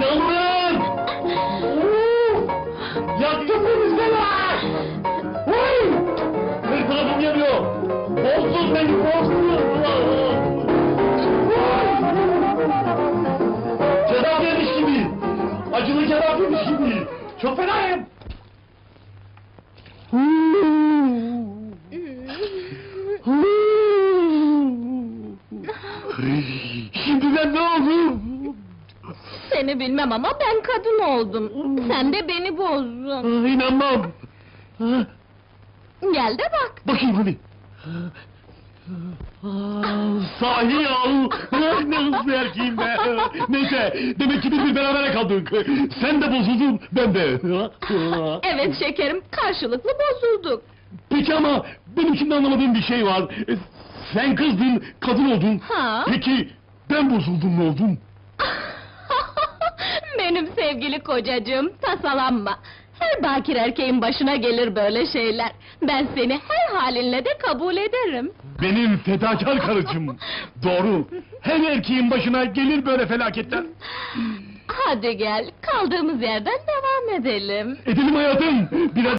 Yavrum! Yaktın beni sana! Vay! Bir tarafım yanıyor! Bozdun beni! Vay! Cevap yemiş gibi! Acılı cevap yemiş gibi! Çok fenayım! Şimdi ben ne oldum? Seni bilmem ama ben kadın oldum. Sen de beni bozdun. Ah, İnanmam! Ah, Gel de bak. Bakayım hani. Ah, Sahi! Ah, Ne hızlı erkeğim be! Neyse, demek ki biz bir berabere kaldık. Sen de bozuldun, ben de. Evet şekerim, karşılıklı bozulduk. Peki ama benim şimdi anlamadığım bir şey var. Sen kızdın, kadın oldun. Ha? Peki ben bozuldum ne oldum? Benim sevgili kocacığım, tasalanma. Her bakir erkeğin başına gelir böyle şeyler. Ben seni her halinle de kabul ederim. Benim fedakar karıcığım. Doğru. Her erkeğin başına gelir böyle felaketler. Hadi gel, kaldığımız yerden devam edelim. Edelim hayatım. Biraz